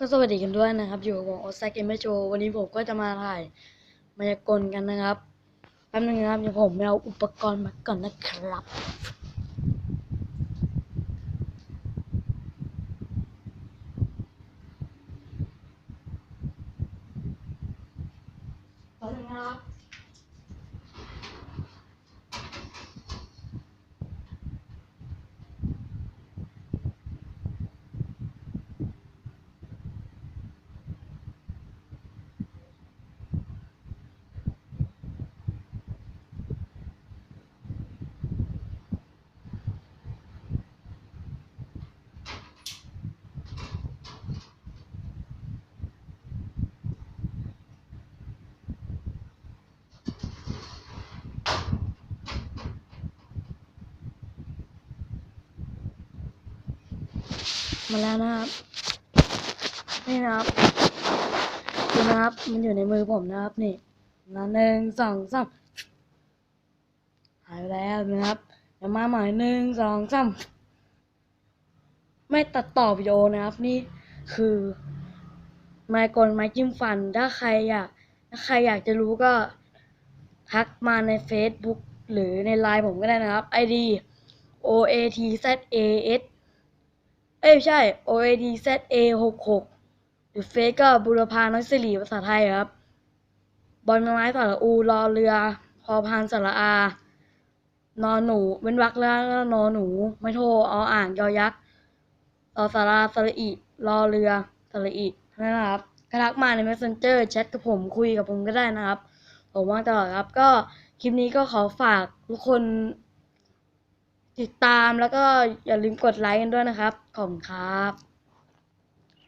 ก็สวัสดีกันด้วยนะครับ อยู่กับผมโอซากเกมเมโชวันนี้ผมก็จะมาถ่ายมายากลกันนะครับแป๊บนึงนะครับเดี๋ยวผมไปเอาอุปกรณ์มาก่อนนะครับแป๊บนึงนะครับ มาแล้วนะครับ นี่นะครับดูนะครับ มันอยู่ในมือผมนะครับ นี่นะหนึ่งสองสามหายไปแล้วนะครับเดี๋ยวมาใหม่หนึ่งสองสามไม่ตัดต่อวิดีโอนะครับ นี่คือ ไมค์กลไม้จิ้มฟัน ถ้าใครอยากถ้าใครอยากจะรู้ก็ ทักมาใน Facebook หรือในไลน์ผมก็ได้นะครับ ID O A T Z A S เอ้ยไม่ใช่ O A D Z A หกหกหรือเฟซก็บุรพาน้อยสิริภาษาไทยครับ บอลไม้สระอูรอเรือ พอพานสระอา นอนหนู เว้นวรรแล้วก็นอนหนู ไม่โทรเอาอ่างยอยักษ์ต่อสาราสระอีรอเรือสระอีนั่นนะครับก็ทักมาใน messenger แชทกับผมคุยกับผมก็ได้นะครับ ผมว่างตลอดครับ ก็คลิปนี้ก็ขอฝากทุกคน ติดตามแล้วก็อย่าลืมกดไลค์กันด้วยนะครับ ขอบคุณครับ